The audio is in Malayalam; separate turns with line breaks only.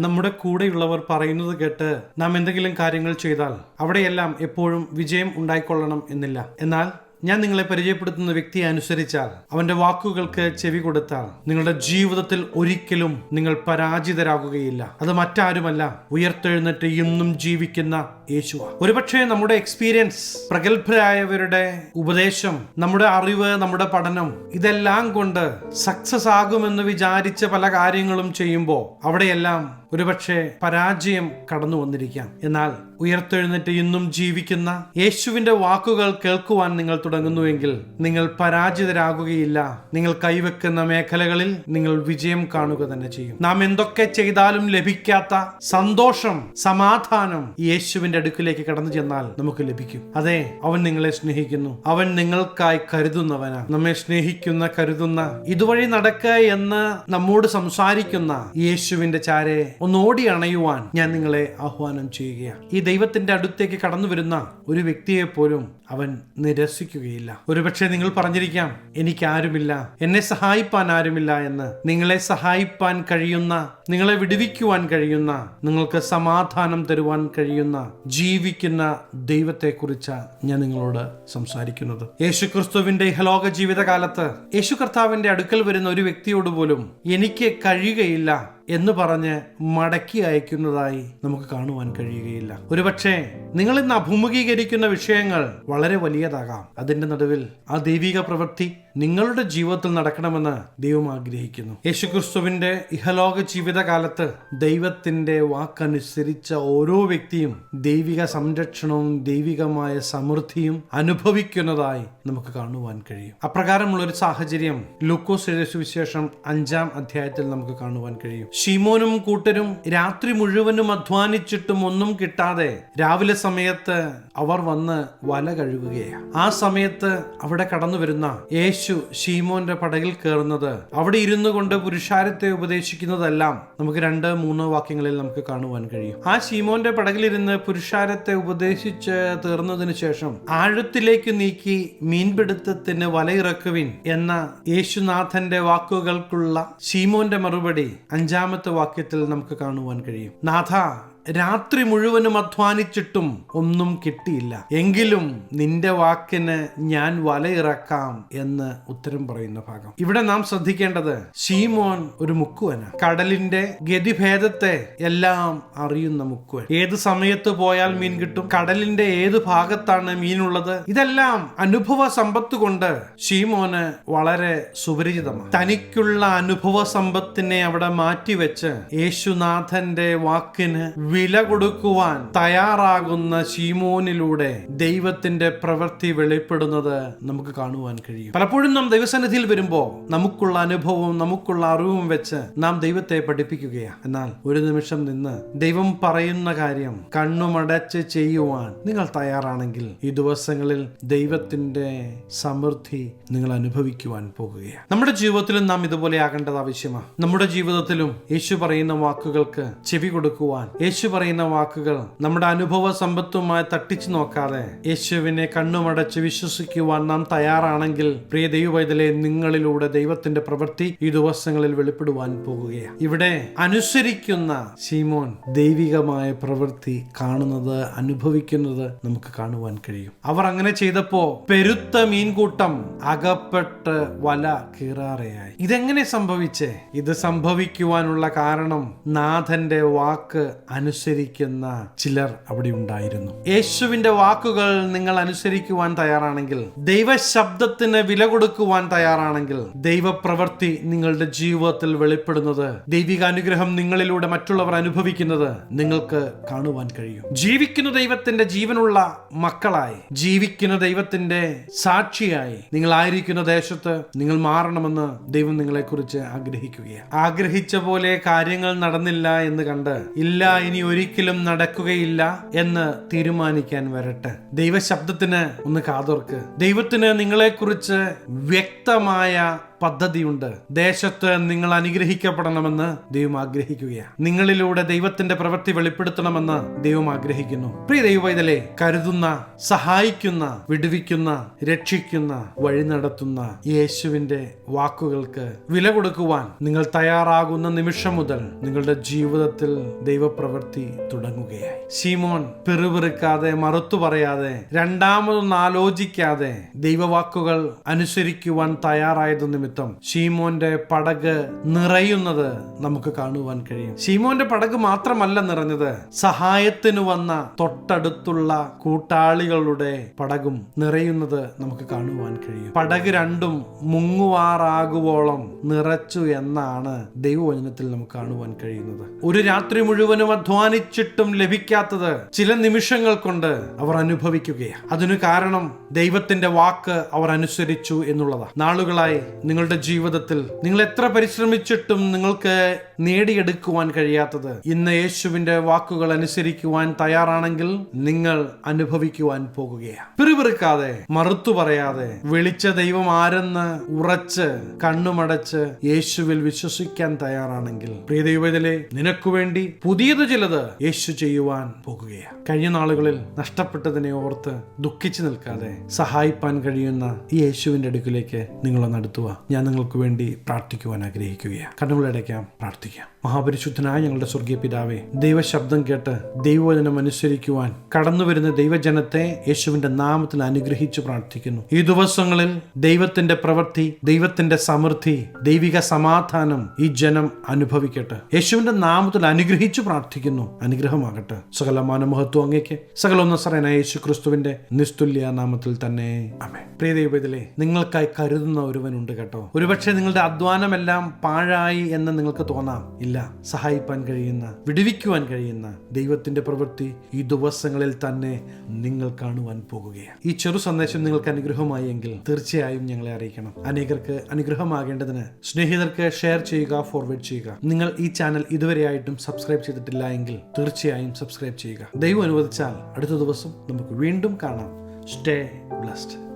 നമ്മുടെ കൂടെയുള്ളവർ പറയുന്നത് കേട്ട് നാം എന്തെങ്കിലും കാര്യങ്ങൾ ചെയ്താൽ അവിടെയെല്ലാം എപ്പോഴും വിജയം ഉണ്ടായിക്കൊള്ളണം എന്നില്ല. എന്നാൽ ഞാൻ നിങ്ങളെ പരിചയപ്പെടുത്തുന്ന വ്യക്തിയെ അനുസരിച്ചാൽ അവന്റെ വാക്കുകൾക്ക് ചെവി കൊടുത്താൽ നിങ്ങളുടെ ജീവിതത്തിൽ ഒരിക്കലും നിങ്ങൾ പരാജിതരാകുകയില്ല. അത് മറ്റാരുമല്ല ഉയർത്തെഴുന്നേറ്റ് ഇന്നും ജീവിക്കുന്ന യേശുവ. ഒരുപക്ഷെ നമ്മുടെ എക്സ്പീരിയൻസ് പ്രഗത്ഭരായവരുടെ ഉപദേശം നമ്മുടെ അറിവ് നമ്മുടെ പഠനം ഇതെല്ലാം കൊണ്ട് സക്സസ് ആകുമെന്ന് വിചാരിച്ച പല കാര്യങ്ങളും ചെയ്യുമ്പോൾ അവിടെയെല്ലാം ഒരുപക്ഷെ പരാജയം കടന്നു വന്നിരിക്കാം. എന്നാൽ ഉയർത്തെഴുന്നേറ്റ് ഇന്നും ജീവിക്കുന്ന യേശുവിന്റെ വാക്കുകൾ കേൾക്കുവാൻ നിങ്ങൾ തുടങ്ങുന്നുവെങ്കിൽ നിങ്ങൾ പരാജിതരാകുകയില്ല. നിങ്ങൾ കൈവെക്കുന്ന മേഖലകളിൽ നിങ്ങൾ വിജയം കാണുക തന്നെ ചെയ്യും. നാം എന്തൊക്കെ ചെയ്താലും ലഭിക്കാത്ത സന്തോഷം സമാധാനം യേശുവിന്റെ അടുക്കിലേക്ക് കടന്നു ചെന്നാൽ നമുക്ക് ലഭിക്കും. അതെ അവൻ നിങ്ങളെ സ്നേഹിക്കുന്നു. അവൻ നിങ്ങൾക്കായി കരുതുന്നവനാണ്. നമ്മെ സ്നേഹിക്കുന്ന കരുതുന്ന ഇതുവഴി നടക്കുക എന്ന് നമ്മോട് സംസാരിക്കുന്ന യേശുവിന്റെ ചാരെ ഒന്ന് ഓടി അണയുവാൻ ഞാൻ നിങ്ങളെ ആഹ്വാനം ചെയ്യുകയാണ്. ഈ ദൈവത്തിന്റെ അടുത്തേക്ക് കടന്നു വരുന്ന ഒരു വ്യക്തിയെ പോലും അവൻ നിരസിക്കുകയില്ല. ഒരുപക്ഷെ നിങ്ങൾ പറഞ്ഞിരിക്കാം എനിക്ക് ആരുമില്ല എന്നെ സഹായിപ്പാൻ ആരുമില്ല എന്ന്. നിങ്ങളെ സഹായിപ്പാൻ കഴിയുന്ന നിങ്ങളെ വിടുവിക്കുവാൻ കഴിയുന്ന നിങ്ങൾക്ക് സമാധാനം തരുവാൻ കഴിയുന്ന ജീവിക്കുന്ന ദൈവത്തെക്കുറിച്ച് ഞാൻ നിങ്ങളോട് സംസാരിക്കുന്നത്. യേശു ക്രിസ്തുവിന്റെ ഹലോക ജീവിതകാലത്ത് യേശു കർത്താവിന്റെ അടുക്കൽ വരുന്ന ഒരു വ്യക്തിയോട് പോലും എനിക്ക് കഴിയുകയില്ല എന്ന് പറഞ്ഞ് മടക്കി അയക്കുന്നതായി നമുക്ക് കാണുവാൻ കഴിയുകയില്ല. ഒരുപക്ഷെ നിങ്ങൾ ഇന്ന് അഭിമുഖീകരിക്കുന്ന വിഷയങ്ങൾ വളരെ വലിയതാകാം. അതിന്റെ നടുവിൽ ആ ദൈവിക പ്രവൃത്തി നിങ്ങളുടെ ജീവിതത്തിൽ നടക്കണമെന്ന് ദൈവം ആഗ്രഹിക്കുന്നു. യേശുക്രിസ്തുവിന്റെ ഇഹലോക ജീവിതകാലത്ത് ദൈവത്തിന്റെ വാക്കനുസരിച്ച ഓരോ വ്യക്തിയും ദൈവിക സംരക്ഷണവും ദൈവികമായ സമൃദ്ധിയും അനുഭവിക്കുന്നതായി നമുക്ക് കാണുവാൻ കഴിയും. അപ്രകാരമുള്ള ഒരു സാഹചര്യം ലൂക്കോസ് സുവിശേഷം അഞ്ചാം അധ്യായത്തിൽ നമുക്ക് കാണുവാൻ കഴിയും. ഷീമോനും കൂട്ടരും രാത്രി മുഴുവനും അധ്വാനിച്ചിട്ടും ഒന്നും കിട്ടാതെ രാവിലെ സമയത്ത് അവർ വന്ന് വല കഴുകുകയാണ് ആ സമയത്ത് അവിടെ കടന്നു വരുന്ന യേശു ഷീമോന്റെ പടകിൽ കയറുന്നത് അവിടെ ഇരുന്നു കൊണ്ട് പുരുഷാരത്തെ ഉപദേശിക്കുന്നതെല്ലാം നമുക്ക് രണ്ട് മൂന്ന് വാക്യങ്ങളിൽ നമുക്ക് കാണുവാൻ കഴിയും. ആ ഷീമോന്റെ പടകിലിരുന്ന് പുരുഷാരത്തെ ഉപദേശിച്ച് തീർന്നതിന് ശേഷം ആഴത്തിലേക്ക് നീക്കി മീൻപിടുത്തത്തിന് വലയിറക്കുവിൻ എന്ന യേശുനാഥന്റെ വാക്കുകൾക്കുള്ള ഷീമോന്റെ മറുപടി അഞ്ചാമത്തെ വാക്യത്തിൽ നമുക്ക് കാണുവാൻ കഴിയും. നാഥ രാത്രി മുഴുവനും അധ്വാനിച്ചിട്ടും ഒന്നും കിട്ടിയില്ല. എങ്കിലും നിന്റെ വാക്കിന് ഞാൻ വലയിറക്കാം എന്ന് ഉത്തരം പറയുന്ന ഭാഗം. ഇവിടെ നാം ശ്രദ്ധിക്കേണ്ടത് ഷീമോൻ ഒരു മുക്കുവന കടലിന്റെ ഗതിഭേദത്തെ എല്ലാം അറിയുന്ന മുക്കുവൻ. ഏത് സമയത്ത് പോയാൽ മീൻ കിട്ടും? കടലിന്റെ ഏത് ഭാഗത്താണ് മീനുള്ളത്? ഇതെല്ലാം അനുഭവ സമ്പത്ത് കൊണ്ട് ഷീമോന് വളരെ സുപരിചിതമാണ്. തനിക്കുള്ള അനുഭവ സമ്പത്തിനെ അവിടെ മാറ്റിവെച്ച് യേശുനാഥന്റെ വാക്കിന് വില കൊടുക്കുവാൻ തയ്യാറാകുന്ന ശീമോനിലൂടെ ദൈവത്തിന്റെ പ്രവൃത്തി വെളിപ്പെടുന്നത് നമുക്ക് കാണുവാൻ കഴിയും. പലപ്പോഴും നാം ദൈവസന്നിധിയിൽ വരുമ്പോൾ നമുക്കുള്ള അനുഭവവും നമുക്കുള്ള അറിവും വെച്ച് നാം ദൈവത്തെ പഠിപ്പിക്കുകയാണ് എന്നാൽ ഒരു നിമിഷം നിന്ന് ദൈവം പറയുന്ന കാര്യം കണ്ണുമടച്ച് ചെയ്യുവാൻ നിങ്ങൾ തയ്യാറാണെങ്കിൽ ഈ ദിവസങ്ങളിൽ ദൈവത്തിന്റെ സമൃദ്ധി നിങ്ങൾ അനുഭവിക്കുവാൻ പോകുകയാണ് നമ്മുടെ ജീവിതത്തിലും നാം ഇതുപോലെ ആകേണ്ടത് ആവശ്യമാണ് നമ്മുടെ ജീവിതത്തിലും യേശു പറയുന്ന വാക്കുകൾക്ക് ചെവി കൊടുക്കുവാൻ യേശു പറയുന്ന വാക്കുകൾ നമ്മുടെ അനുഭവ സമ്പത്തുമായി തട്ടിച്ചു നോക്കാതെ യേശുവിനെ കണ്ണുമടച്ച് വിശ്വസിക്കുവാൻ നാം തയ്യാറാണെങ്കിൽ പ്രിയ ദൈവവൈതലെ നിങ്ങളിലൂടെ ദൈവത്തിന്റെ പ്രവൃത്തി ഈ ദിവസങ്ങളിൽ വെളിപ്പെടുവാൻ പോകുകയാണ്. ഇവിടെ അനുസരിക്കുന്ന സീമോൻ ദൈവികമായ പ്രവൃത്തി കാണുന്നത് അനുഭവിക്കുന്നത് നമുക്ക് കാണുവാൻ കഴിയും. അവർ അങ്ങനെ ചെയ്തപ്പോ പെരുത്ത മീൻകൂട്ടം അകപ്പെട്ട് വല കീറാറയായി. ഇതെങ്ങനെ സംഭവിച്ചേ? ഇത് സംഭവിക്കുവാനുള്ള കാരണം നാഥന്റെ വാക്ക് അനുസരിക്കുന്ന ചിലർ അവിടെ ഉണ്ടായിരുന്നു. യേശുവിന്റെ വാക്കുകൾ നിങ്ങൾ അനുസരിക്കുവാൻ തയ്യാറാണെങ്കിൽ ദൈവശബ്ദത്തിന് വില കൊടുക്കുവാൻ തയ്യാറാണെങ്കിൽ ദൈവപ്രവൃത്തി നിങ്ങളുടെ ജീവിതത്തിൽ വെളിപ്പെടുന്നത് ദൈവിക അനുഗ്രഹം നിങ്ങളിലൂടെ മറ്റുള്ളവർ അനുഭവിക്കുന്നത് നിങ്ങൾക്ക് കാണുവാൻ കഴിയും. ജീവിക്കുന്ന ദൈവത്തിന്റെ ജീവനുള്ള മക്കളായി ജീവിക്കുന്ന ദൈവത്തിന്റെ സാക്ഷിയായി നിങ്ങൾ ആയിരിക്കുന്ന ദേശത്ത് നിങ്ങൾ മാറണമെന്ന് ദൈവം നിങ്ങളെക്കുറിച്ച് ആഗ്രഹിക്കുകയാണ്. ആഗ്രഹിച്ച പോലെ കാര്യങ്ങൾ നടന്നില്ല എന്ന് കണ്ട് ഇല്ല ഇനി ഒരിക്കലും നടക്കുകയില്ല എന്ന് തീരുമാനിക്കാൻ വരട്ടെ. ദൈവശബ്ദത്തിന് ഒന്ന് കാതോർക്ക്. ദൈവത്തിന് നിങ്ങളെക്കുറിച്ച് വ്യക്തമായ പദ്ധതിയുണ്ട്. ദേശത്ത് നിങ്ങൾ അനുഗ്രഹിക്കപ്പെടണമെന്ന് ദൈവം ആഗ്രഹിക്കുകയാണ്. നിങ്ങളിലൂടെ ദൈവത്തിന്റെ പ്രവൃത്തി വെളിപ്പെടുത്തണമെന്ന് ദൈവം ആഗ്രഹിക്കുന്നു. പ്രിയ ദൈവവൈതലെ കരുതുന്ന സഹായിക്കുന്ന വിടുവിക്കുന്ന രക്ഷിക്കുന്ന വഴി നടത്തുന്ന യേശുവിന്റെ വാക്കുകൾക്ക് വില കൊടുക്കുവാൻ നിങ്ങൾ തയ്യാറാകുന്ന നിമിഷം മുതൽ നിങ്ങളുടെ ജീവിതത്തിൽ ദൈവപ്രവൃത്തി തുടങ്ങുകയായി. സീമോൻ പെറുപെറുക്കാതെ മറുത്തു പറയാതെ രണ്ടാമതൊന്നാലോചിക്കാതെ ദൈവവാക്കുകൾ അനുസരിക്കുവാൻ തയ്യാറായത് നിമിത്തം ഷീമോന്റെ പടക് നിറയുന്നത് നമുക്ക് കാണുവാൻ കഴിയും. ഷീമോന്റെ പടക് മാത്രമല്ല നിറഞ്ഞത് സഹായത്തിന് വന്ന തൊട്ടടുത്തുള്ള കൂട്ടാളികളുടെ പടകും നിറയുന്നത് നമുക്ക് കാണുവാൻ കഴിയും. പടക് രണ്ടും മുങ്ങുവാറാകുവോളം നിറച്ചു എന്നാണ് ദൈവവചനത്തിൽ നമുക്ക് കാണുവാൻ കഴിയുന്നത്. ഒരു രാത്രി മുഴുവനും അധ്വാനിച്ചിട്ടും ലഭിക്കാത്തത് ചില നിമിഷങ്ങൾ കൊണ്ട് അവർ അനുഭവിക്കുകയാണ്. അതിനു കാരണം ദൈവത്തിന്റെ വാക്ക് അവർ അനുസരിച്ചു എന്നുള്ളതാണ്. നാളുകളായി നിങ്ങളുടെ ജീവിതത്തിൽ നിങ്ങൾ എത്ര പരിശ്രമിച്ചിട്ടും നിങ്ങൾക്ക് നേടിയെടുക്കുവാൻ കഴിയാത്തത്. ഇന്ന് യേശുവിന്റെ വാക്കുകൾ അനുസരിക്കുവാൻ തയ്യാറാണെങ്കിൽ നിങ്ങൾ അനുഭവിക്കുവാൻ പോകുകയാണ്. പിറുപിറുക്കാതെ മറുത്തു പറയാതെ വിളിച്ച ദൈവം ആരെന്ന് ഉറച്ച് കണ്ണുമടച്ച് യേശുവിൽ വിശ്വസിക്കാൻ തയ്യാറാണെങ്കിൽ പ്രിയ ദൈവത്തിലെ നിനക്കു വേണ്ടി പുതിയത് ചിലത് യേശു ചെയ്യുവാൻ പോകുകയാണ്. കഴിഞ്ഞ നാളുകളിൽ നഷ്ടപ്പെട്ടതിനെ ഓർത്ത് ദുഃഖിച്ചു നിൽക്കാതെ സഹായിപ്പാൻ കഴിയുന്ന ഈ യേശുവിന്റെ അടുക്കിലേക്ക് നിങ്ങളെ അടുത്തുക ഞാൻ നിങ്ങൾക്ക് വേണ്ടി പ്രാർത്ഥിക്കുവാൻ ആഗ്രഹിക്കുകയാണ്. കണ്ണുകളടയ്ക്കാം പ്രാർത്ഥിക്കാം. Thank. മഹാപരിശുദ്ധനായ ഞങ്ങളുടെ സ്വർഗീയ പിതാവെ ദൈവശബ്ദം കേട്ട് ദൈവവചനം അനുസരിക്കുവാൻ കടന്നു വരുന്ന ദൈവജനത്തെ യേശുവിന്റെ നാമത്തിൽ അനുഗ്രഹിച്ചു പ്രാർത്ഥിക്കുന്നു. ഈ ദിവസങ്ങളിൽ ദൈവത്തിന്റെ പ്രവൃത്തി ദൈവത്തിന്റെ സമൃദ്ധി ദൈവിക സമാധാനം ഈ ജനം അനുഭവിക്കട്ടെ. യേശുവിന്റെ നാമത്തിൽ അനുഗ്രഹിച്ചു പ്രാർത്ഥിക്കുന്നു. അനുഗ്രഹമാകട്ടെ. സകല മാനമഹത്വം അങ്ങേക്ക്. സകല ഒന്നസറനായ യേശു ക്രിസ്തുവിന്റെ നിസ്തുല്യ നാമത്തിൽ തന്നെ. പ്രിയ ദൈവത്തിലെ നിങ്ങൾക്കായി കരുതുന്ന ഒരുവനുണ്ട് കേട്ടോ. ഒരുപക്ഷെ നിങ്ങളുടെ അധ്വാനമെല്ലാം പാഴായി എന്ന് നിങ്ങൾക്ക് തോന്നാം. ഇല്ല സഹായിപ്പാൻ കഴിയുന്ന വിടുവിക്കുവാൻ കഴിയുന്ന ദൈവത്തിന്റെ പ്രവൃത്തി ഈ ദിവസങ്ങളിൽ തന്നെ നിങ്ങൾ കാണുവാൻ പോകുകയാണ്. ഈ ചെറു സന്ദേശം നിങ്ങൾക്ക് അനുഗ്രഹമായി എങ്കിൽ തീർച്ചയായും ഞങ്ങളെ അറിയിക്കണം. അനേകർക്ക് അനുഗ്രഹമാകേണ്ടതിന് സ്നേഹിതർക്ക് ഷെയർ ചെയ്യുക ഫോർവേഡ് ചെയ്യുക. നിങ്ങൾ ഈ ചാനൽ ഇതുവരെയായിട്ടും സബ്സ്ക്രൈബ് ചെയ്തിട്ടില്ല എങ്കിൽ തീർച്ചയായും സബ്സ്ക്രൈബ് ചെയ്യുക. ദൈവം അനുവദിച്ചാൽ അടുത്ത ദിവസം നമുക്ക് വീണ്ടും കാണാം. Stay blessed.